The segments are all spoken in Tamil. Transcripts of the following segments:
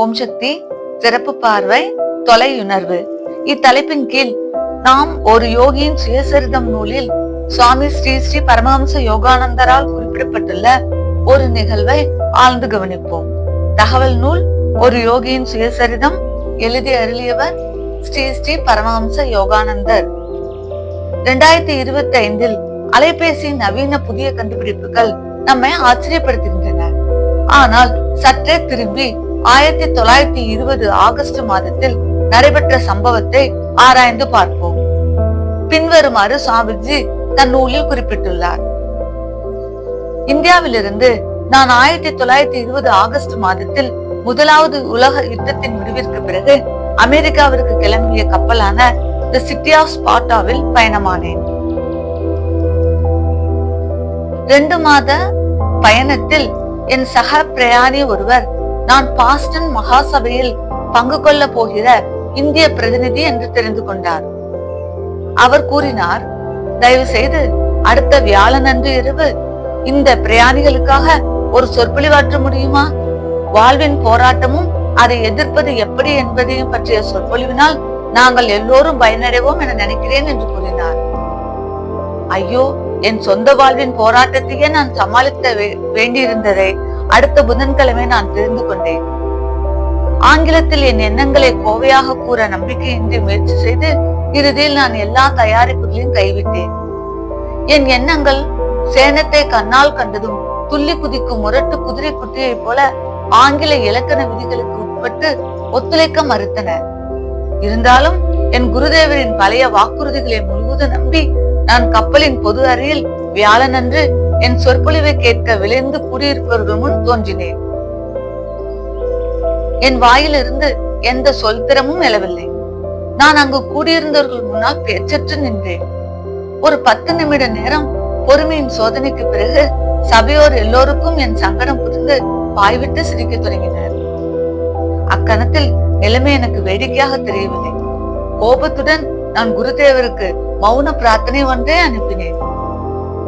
ஓம் சக்தி சிறப்பு பார்வை தொலையுணர்வு. இத்தலைப்பின் கீழ் நாம் ஒரு யோகியின் சுயசரிதம் நூலில் சுவாமி ஸ்ரீ ஸ்ரீ பரமஹம்ச யோகானந்தரால் குறிப்பிடப்பட்டுள்ள ஒரு நிகழ்வை ஆழ்ந்து கவனிப்போம். தகவல் நூல் ஒரு யோகியின் சுயசரிதம் எழுதி அருளியவர் ஸ்ரீ ஸ்ரீ பரமஹம்ச யோகானந்தர். இரண்டாயிரத்தி இருபத்தி ஐந்தில் அலைபேசியின் நவீன புதிய கண்டுபிடிப்புகள் நம்மை ஆச்சரியப்படுத்துகின்றன. ஆனால் சற்றே திரும்பி ஆயிரத்தி தொள்ளாயிரத்தி இருபது ஆகஸ்ட் மாதத்தில் நடைபெற்ற சம்பவத்தை ஆராய்ந்து பார்ப்போம். பின்வருமாறு சாமிஜி தன் நூலில் குறிப்பிட்டுள்ளார். இந்தியாவிலிருந்து நான் ஆயிரத்தி தொள்ளாயிரத்தி இருபது ஆகஸ்ட் மாதத்தில் முதலாவது உலக யுத்தத்தின் முடிவிற்கு பிறகு அமெரிக்காவிற்கு கிளம்பிய கப்பலான தி சிட்டி ஆஃப் ஸ்பாட்டாவில் பயணமானேன். ரெண்டு மாத பயணத்தில் என் சக பிரயாணி ஒருவர் நான் பாஸ்டன் மகாசபையில் பங்கு கொள்ள போகிற இந்திய பிரதிநிதி என்று தெரிந்து கொண்டார். அவர் கூறினார் தயவு செய்து அடுத்த வியாழனன்று இரவு இந்த பிரயாணிகளுக்காக ஒரு சொற்பொழிவாற்ற முடியுமா? வாழ்வின் போராட்டமும் அதை எதிர்ப்பது எப்படி என்பதையும் பற்றிய சொற்பொழிவினால் நாங்கள் எல்லோரும் பயனடைவோம் என நினைக்கிறேன் என்று கூறினார். ஐயோ என் சொந்த வாழ்வின் போராட்டத்தையே நான் சமாளித்த வே- வேண்டியிருந்ததை. அடுத்த புதன்கிழமை நான் தெரிந்து கொண்டேன். ஆங்கிலத்தில் என் எண்ணங்களை கோவையாக கூற நம்பிக்கையின்றி முயற்சி செய்து இறுதியில் நான் எல்லா தயாரிப்புகளையும் கைவிட்டேன். என் எண்ணங்கள் சேனத்தை கண்ணால் கண்டதும் துள்ளி குதிக்கும் முரட்டு குதிரை குட்டியைப் போல ஆங்கில இலக்கண விதிகளுக்கு உட்பட்டு ஒத்துழைக்க மறுத்தன. இருந்தாலும் என் குருதேவரின் பழைய வாக்குறுதிகளை முழுவதும் நம்பி நான் கப்பலின் பொது அறையில் வியாழனன்று என் சொற்பொழிவை கேட்க விளைந்து கூடியிருப்பவர்கள் முன் தோன்றினேன். என் வாயிலிருந்து எந்த சொல் திறமும் எழவில்லை. நான் அங்கு கூடியிருந்தவர்கள் முன்னால் பேச்சற்று நின்றேன். ஒரு பத்து நிமிட நேரம் பொறுமையின் சோதனைக்கு பிறகு சபையோர் எல்லோருக்கும் என் சங்கடம் புரிந்து வாய்விட்டு சிரிக்க தொடங்கினர். அக்கணத்தில் நிலைமை எனக்கு வேடிக்கையாக தெரியவில்லை. கோபத்துடன் நான் குருதேவருக்கு மௌன பிரார்த்தனை ஒன்றே அனுப்பினேன்.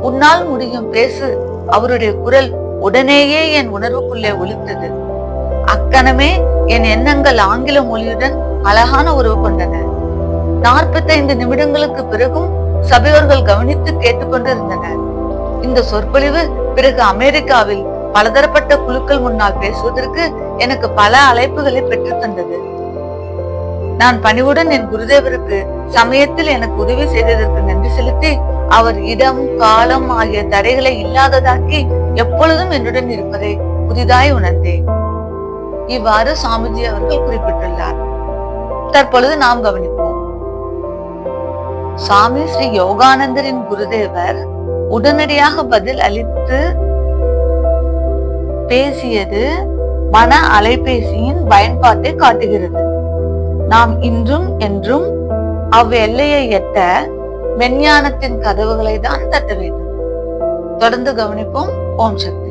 உன்னால் முடியும் பேசு. அவருடைய குரல் உடனேயே என் உணர்வுக்குள்ளே ஒலித்தது. அக்கணமே என் எண்ணங்கள் ஆங்கில மொழியுடன் அழகான உறவு கொண்டன. நாற்பத்தைந்து நிமிடங்களுக்கு பிறகும் சபையோர்கள் கவனித்து கேட்டுக்கொண்டிருந்தனர் இந்த சொற்பொழிவு பிறகு அமெரிக்காவில் பலதரப்பட்ட குழுக்கள் முன்னால் பேசுவதற்கு எனக்கு பல அழைப்புகளை பெற்றுத் தந்தது. நான் பணிவுடன் என் குருதேவருக்கு சமயத்தில் எனக்கு உதவி செய்ததற்கு நன்றி செலுத்தி அவர் இடம் காலம் ஆகிய தடைகளை இல்லாததாக்கி எப்பொழுதும் என்னுடன் இருப்பதை புதிதாய் உணர்ந்தேன். இவ்வாறு சாமிஜி அவர்கள் குறிப்பிட்டுள்ளார். தற்பொழுது நாம் கவனிப்போம். சுவாமி ஸ்ரீ யோகானந்தரின் குருதேவர் உடனடியாக பதில் அளித்து பேசியது மன அலைபேசியின் பயன்பாட்டை காட்டுகிறது. நாம் இன்றும் என்றும் அவ்வெல்லையை எட்ட மெஞ்ஞானத்தின் கதவுகளை தான் தட்ட வேண்டும். தொடர்ந்து கவனிப்போம். ஓம் சக்தி.